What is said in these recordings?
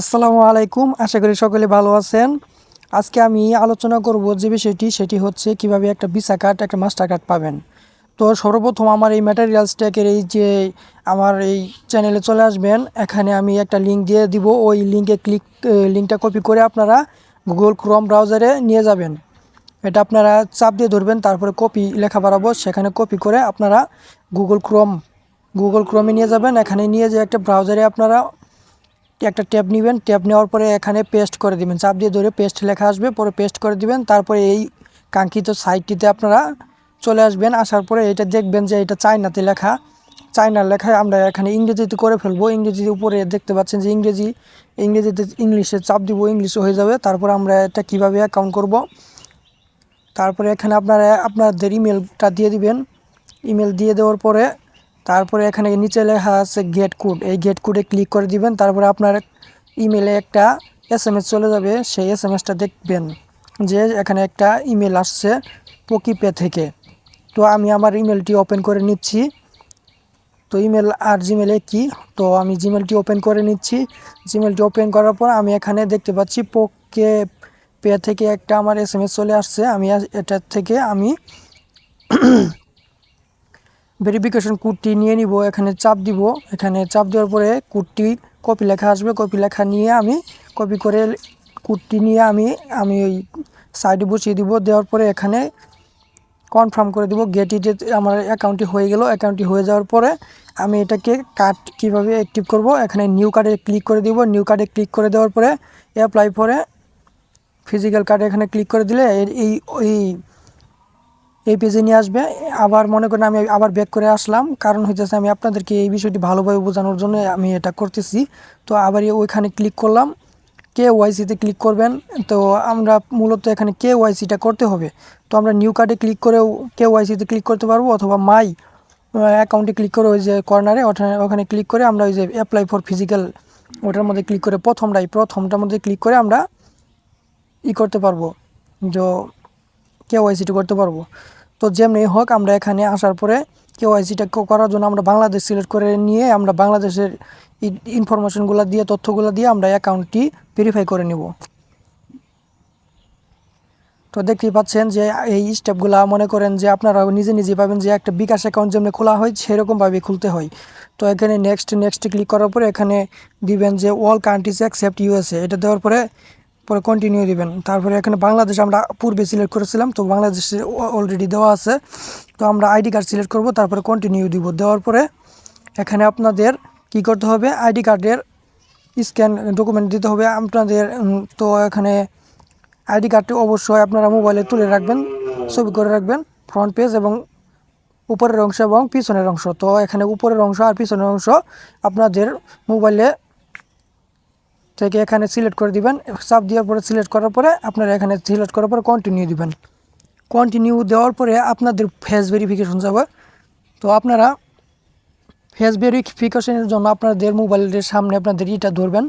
আসসালামু আলাইকুম, আশা করি সকলে ভালো আছেন। আজকে আমি আলোচনা করব যে বিষয়টি, সেটি হচ্ছে কীভাবে একটা ভিসা কার্ড, একটা মাস্টার কার্ড পাবেন। তো সর্বপ্রথম আমার এই ম্যাটেরিয়ালস ট্যাগের এই যে আমার এই চ্যানেলে চলে আসবেন, এখানে আমি একটা লিঙ্ক দিয়ে দিব। ওই লিঙ্কে ক্লিক লিঙ্কটা কপি করে আপনারা গুগল ক্রোম ব্রাউজারে নিয়ে যাবেন। এটা আপনারা চাপ দিয়ে ধরবেন, তারপরে কপি লেখা বাড়াবো। সেখানে কপি করে আপনারা গুগল ক্রোম গুগল ক্রোমে নিয়ে যাবেন। এখানে নিয়ে যে একটা ব্রাউজারে আপনারা একটা ট্যাব নেবেন, ট্যাব নেওয়ার পরে এখানে পেস্ট করে দিবেন। চাপ দিয়ে ধরে পেস্ট লেখা আসবে, পরে পেস্ট করে দিবেন, তারপরে এই কাঙ্ক্ষিত সাইটটিতে আপনারা চলে আসবেন, আসার পরে এটা দেখবেন যে এটা চায়নাতে লেখা। চায়নার লেখায় আমরা এখানে ইংরেজিতে করে ফেলব। ইংরেজির উপরে দেখতে পাচ্ছেন যে ইংরেজি, ইংরেজিতে ইংলিশে চাপ দিব ইংলিশে হয়ে যাবে। তারপর আমরা এটা কীভাবে অ্যাকাউন্ট করব? তারপরে এখানে আপনারা, আপনাদের ইমেলটা দিয়ে দিবেন। ইমেল দিয়ে দেওয়ার পরে তারপরে এখানে নিচে লেখা আছে গেট কোড এই গেট কোডে ক্লিক করে দিবেন, তারপরে আপনার ইমেলে একটা এস এম এস চলে যাবে, সেই এস এম এসটা দেখবেন যে এখানে একটা ইমেল আসছে পকিপে থেকে। তো আমি আমার ইমেলটি ওপেন করে নিচ্ছি। তো ইমেল আর জিমেলে কি? তো আমি জিমেলটি ওপেন করে নিচ্ছি। জিমেলটি ওপেন করার পর আমি এখানে দেখতে পাচ্ছি পোকে পে থেকে একটা আমার এস চলে আসছে। আমি এটার থেকে আমি ভেরিফিকেশন কোডটি নিয়ে নিব, এখানে চাপ দিব। এখানে চাপ দেওয়ার পরে কোডটি কপি লেখা আসবে। কপি লেখা নিয়ে আমি কপি করে কোডটি নিয়ে আমি আমি ওই সাইডে বসিয়ে দিব। দেওয়ার পরে এখানে কনফার্ম করে দিব গেটিতে আমার অ্যাকাউন্টটি হয়ে গেল। অ্যাকাউন্টটি হয়ে যাওয়ার পরে আমি এটাকে কার্ড কীভাবে অ্যাক্টিভ করব, এখানে নিউ কার্ডে ক্লিক করে দিব। নিউ কার্ডে ক্লিক করে দেওয়ার পরে অ্যাপ্লাই পরে ফিজিক্যাল কার্ডে এখানে ক্লিক করে দিলে এই এই এই পেজে নিয়ে আসবে। আবার মনে করেন আমি আবার ব্যাক করে আসলাম। কারণ হইতেছে আমি আপনাদেরকে এই বিষয়টি ভালোভাবে বোঝানোর জন্য আমি এটা করতেছি। তো আবার ওইখানে ক্লিক করলাম। কে ওয়াইসিতে ক্লিক করবেন। তো আমরা মূলত এখানে কে ওয়াইসিটা করতে হবে। তো আমরা নিউ কার্ডে ক্লিক করেও কে ওয়াইসিতে ক্লিক করতে পারব অথবা মাই অ্যাকাউন্টে ক্লিক করে ওই যে কর্নারে ওখানে ওখানে ক্লিক করে আমরা ওই যে অ্যাপ্লাই ফর ফিজিক্যাল ওটার মধ্যে ক্লিক করে প্রথমটাই প্রথমটার মধ্যে ক্লিক করে আমরা ই করতে পারব। যে কেওয়াইসিটা করতে পারব। তো যেমনি হোক, আমরা এখানে আসার পরে কেওয়াইসিটা করার জন্য আমরা বাংলাদেশ সিলেক্ট করে নিয়ে আমরা বাংলাদেশের ইনফরমেশনগুলো দিয়ে, তথ্যগুলো দিয়ে আমরা অ্যাকাউন্টটি ভেরিফাই করে নিব। তো দেখতেই পাচ্ছেন যে এই স্টেপগুলো মনে করেন যে আপনারা নিজে নিজে পাবেন যে একটা বিকাশ অ্যাকাউন্ট যেমনি খোলা হয়, সেরকমভাবে খুলতে হয়। তো এখানে নেক্সট নেক্সট ক্লিক করার পরে এখানে দিবেন যে অল কান্ট্রিজ অ্যাকসেপ্ট ইউএসএ এটা দেওয়ার পরে পরে কন্টিনিউ দিবেন। তারপরে এখানে বাংলাদেশ আমরা পূর্বে সিলেক্ট করেছিলাম, তো বাংলাদেশে অলরেডি দেওয়া আছে। তো আমরা আইডি কার্ড সিলেক্ট করব, তারপরে কন্টিনিউ দিব। দেওয়ার পরে এখানে আপনাদের কি করতে হবে? আইডি কার্ডের স্ক্যান ডকুমেন্ট দিতে হবে। আপনাদের তো এখানে আইডি কার্ডটি অবশ্যই আপনারা মোবাইলে তুলে রাখবেন, ছবি করে রাখবেন ফ্রন্ট পেজ এবং উপরের অংশ এবং পিছনের অংশ। তো এখানে উপরের অংশ আর পিছনের অংশ আপনাদের মোবাইলে থেকে এখানে সিলেক্ট করে দিবেন, চাপ দেওয়ার পরে সিলেক্ট করার পরে আপনারা এখানে সিলেক্ট করার পরে কন্টিনিউ দিবেন। কন্টিনিউ দেওয়ার পরে আপনাদের ফেস ভেরিফিকেশন যাবে। তো আপনারা ফেস ভেরিফিকেশনের জন্য আপনাদের মোবাইলের সামনে আপনাদের ইটা ধরবেন,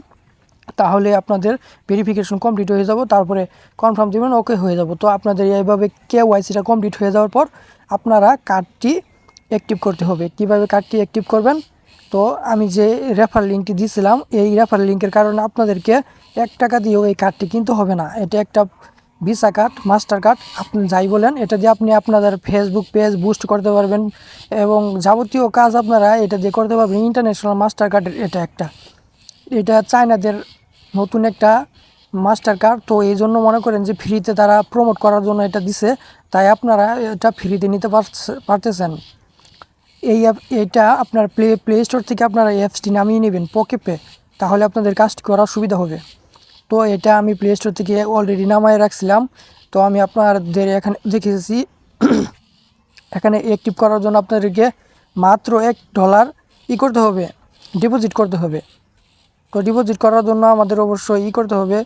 তাহলে আপনাদের ভেরিফিকেশন কমপ্লিট হয়ে যাব, তারপরে কনফার্ম দেবেন ওকে হয়ে যাব। তো আপনাদের এইভাবে কে ওয়াইসিটা কমপ্লিট হয়ে যাওয়ার পর আপনারা কার্ডটি অ্যাক্টিভ করতে হবে। কীভাবে কার্ডটি অ্যাক্টিভ করবেন? তো আমি যে রেফার লিঙ্কটি দিয়েছিলাম এই রেফার লিঙ্কের কারণে আপনাদেরকে এক টাকা দিয়েও এই কার্ডটি কিনতে হবে না। এটা একটা ভিসা কার্ড মাস্টার কার্ড আপনি যাই বলেন, এটা দিয়ে আপনি আপনাদের ফেসবুক পেজ বুস্ট করতে পারবেন এবং যাবতীয় কাজ আপনারা এটা দিয়ে করতে পারবেন। ইন্টারন্যাশনাল মাস্টার কার্ড এটা একটা। এটা চায়নাদের নতুন একটা মাস্টার কার্ড তো এই জন্য মনে করেন যে ফ্রিতে তারা প্রমোট করার জন্য এটা দিছে, তাই আপনারা এটা ফ্রিতে নিতে পারতেছেন। এই অ্যাপ, এটা আপনার প্লে প্লে স্টোর থেকে আপনারা অ্যাপসটি নামিয়ে নেবেন পকে পে তাহলে আপনাদের কাজটি করার সুবিধা হবে। তো এটা আমি প্লে স্টোর থেকে অলরেডি নামায় রাখছিলাম। তো আমি আপনাদের এখানে দেখেছি, এখানে অ্যাক্টিভ করার জন্য আপনাদেরকে মাত্র এক ডলার ই করতে হবে ডিপোজিট করতে হবে। তো ডিপোজিট করার জন্য আমাদের অবশ্যই ই করতে হবে।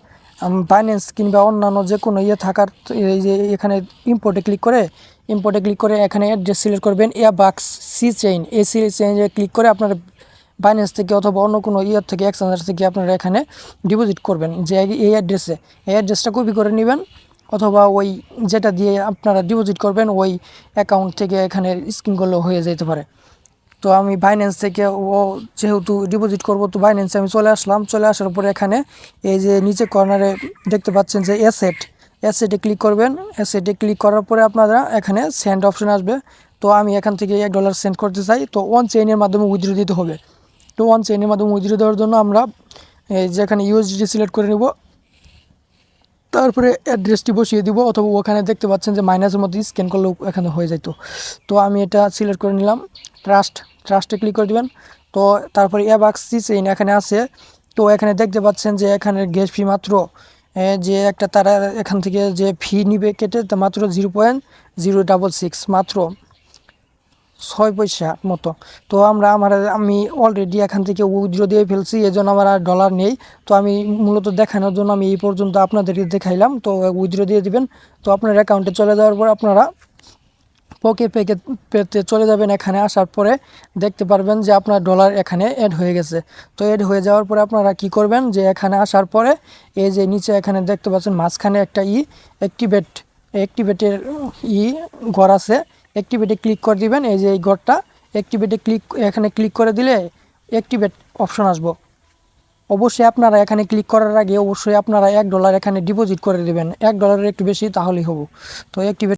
বাইন্যান্স কিংবা অন্যান্য যে কোনো ইয়ে থাকার এই যে এখানে ইম্পোর্টে ক্লিক করে ইম্পোর্টে ক্লিক করে এখানে অ্যাড্রেস সিলেক্ট করবেন বাক্স সি চেইন এ সি চেইনে ক্লিক করে আপনার বাইন্যান্স থেকে অথবা অন্য কোনো ইয়ের থেকে এক্সচেঞ্জার থেকে আপনারা এখানে ডিপোজিট করবেন যে এই অ্যাড্রেসে এই অ্যাড্রেসটা কপি করে নেবেন অথবা ওই যেটা দিয়ে আপনারা ডিপোজিট করবেন ওই অ্যাকাউন্ট থেকে এখানে স্ক্রিন করলেও হয়ে যেতে পারে। তো আমি বাইন্যান্স থেকে ও যেহেতু ডিপোজিট করব, তো বাইন্যান্সে আমি চলে আসলাম। চলে আসার পরে এখানে এই যে নিচে কর্নারে দেখতে পাচ্ছেন যে অ্যাসেট অ্যাসেটে ক্লিক করবেন। অ্যাসেটে ক্লিক করার পরে আপনারা এখানে সেন্ড অপশন আসবে। তো আমি এখান থেকে এক ডলার সেন্ড করতে চাই। তো ওয়ান চেইনের মাধ্যমে উইথড্র দিতে হবে। তো ওয়ান চেইনের মাধ্যমে উইথড্র দেওয়ার জন্য আমরা এই যে এখানে ইউএসডি সিলেক্ট করে নেব তারপরে অ্যাড্রেসটি বসিয়ে দিব অথবা ওখানে দেখতে পাচ্ছেন যে মাইনাসের মধ্যে স্ক্যান করলেও এখানে হয়ে যেত তো আমি এটা সিলেক্ট করে নিলাম। ট্রাস্ট ট্রাস্টে ক্লিক করে দেবেন। তো তারপরে অ্যাবাক্স চেইন এখানে আছে। তো এখানে দেখতে পাচ্ছেন যে এখানে গ্যাস ফি মাত্র যে একটা তারা এখান থেকে যে ফি নিবে কেটে, তা মাত্র zero point zero double six মাত্র। ছয় পয়সা মতো। তো আমরা আমার, আমি অলরেডি এখান থেকে উইথড্র দিয়ে ফেলছি এই জন্য আমার আর ডলার নেই। তো আমি মূলত দেখানোর জন্য আমি এই পর্যন্ত আপনাদেরকে দেখাইলাম। তো উইথড্র দিয়ে দিবেন। তো আপনার অ্যাকাউন্টে চলে যাওয়ার পর আপনারা পকে পেকে পেতে চলে যাবেন এখানে আসার পরে। দেখতে পারবেন যে আপনার ডলার এখানে অ্যাড হয়ে গেছে। তো অ্যাড হয়ে যাওয়ার পরে আপনারা কি করবেন যে এখানে আসার পরে এই যে নিচে এখানে দেখতে পাচ্ছেন মাঝখানে একটা ই অ্যাক্টিভেট অ্যাক্টিভেটের ই ঘর আছে। অ্যাক্টিভেটে ক্লিক করে দিবেন, এই যে এই ঘরটা অ্যাক্টিভেটে ক্লিক এখানে ক্লিক করে দিলে অ্যাক্টিভেট অপশন আসব। অবশ্যই আপনারা এখানে ক্লিক করার আগে অবশ্যই আপনারা এক ডলার এখানে ডিপোজিট করে দেবেন। এক ডলারের একটু বেশি তাহলেই হব। তো অ্যাক্টিভেট